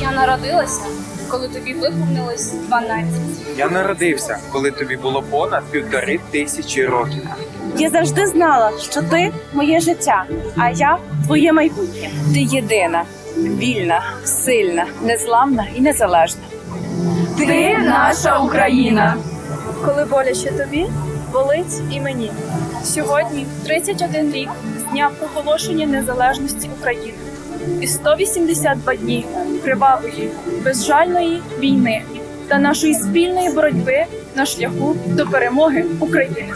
Я народилася, коли тобі виповнилось 12. Я народився, коли тобі було понад півтори тисячі років. Я завжди знала, що ти моє життя, а я твоє майбутнє. Ти єдина, вільна, сильна, незламна і незалежна. Ти наша Україна. Коли боляче тобі, болить і мені. Сьогодні 31 рік дня проголошення незалежності України і 182 дні кривавої, безжальної війни та нашої спільної боротьби на шляху до перемоги України.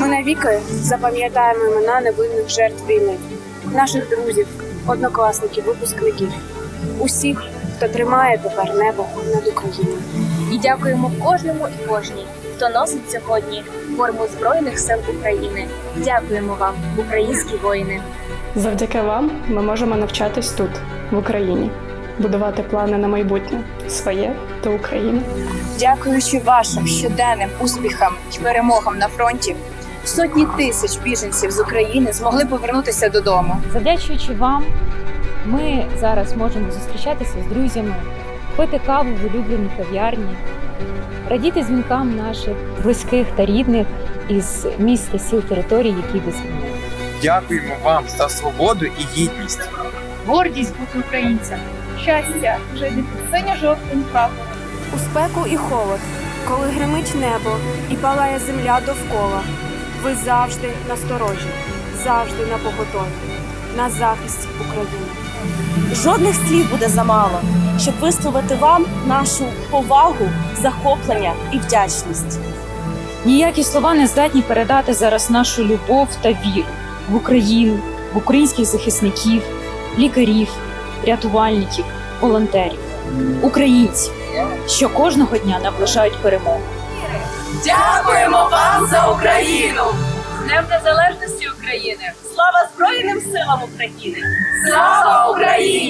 Ми навіки запам'ятаємо імена невинних жертв війни, наших друзів, однокласників, випускників, усіх, хто тримає тепер небо над Україною. І дякуємо кожному і кожній, хто носить сьогодні форму Збройних сил України. Дякуємо вам, українські воїни. Завдяки вам ми можемо навчатись тут, в Україні, будувати плани на майбутнє своє та України. Дякуючи вашим щоденним успіхам і перемогам на фронті, сотні тисяч біженців з України змогли повернутися додому. Завдячуючи вам, ми зараз можемо зустрічатися з друзями, пити каву в улюбленій кав'ярні, радіти дзвінкам наших близьких та рідних із міст та сіл територій, які без війни. Дякуємо вам за свободу і гідність. Гордість бути українцем, щастя жити під синьо-жовтим прапором. У спеку і холод, коли гримить небо і палає земля довкола. Ви завжди насторожі, завжди на поготові, на захист України. Жодних слів буде замало, щоб висловити вам нашу повагу, захоплення і вдячність. Ніякі слова не здатні передати зараз нашу любов та віру в Україну, в українських захисників, лікарів, рятувальників, волонтерів, українців, що кожного дня наближають перемогу. Дякуємо вам за Україну! Днем Незалежності України! Слава Збройним силам України! Слава Україні!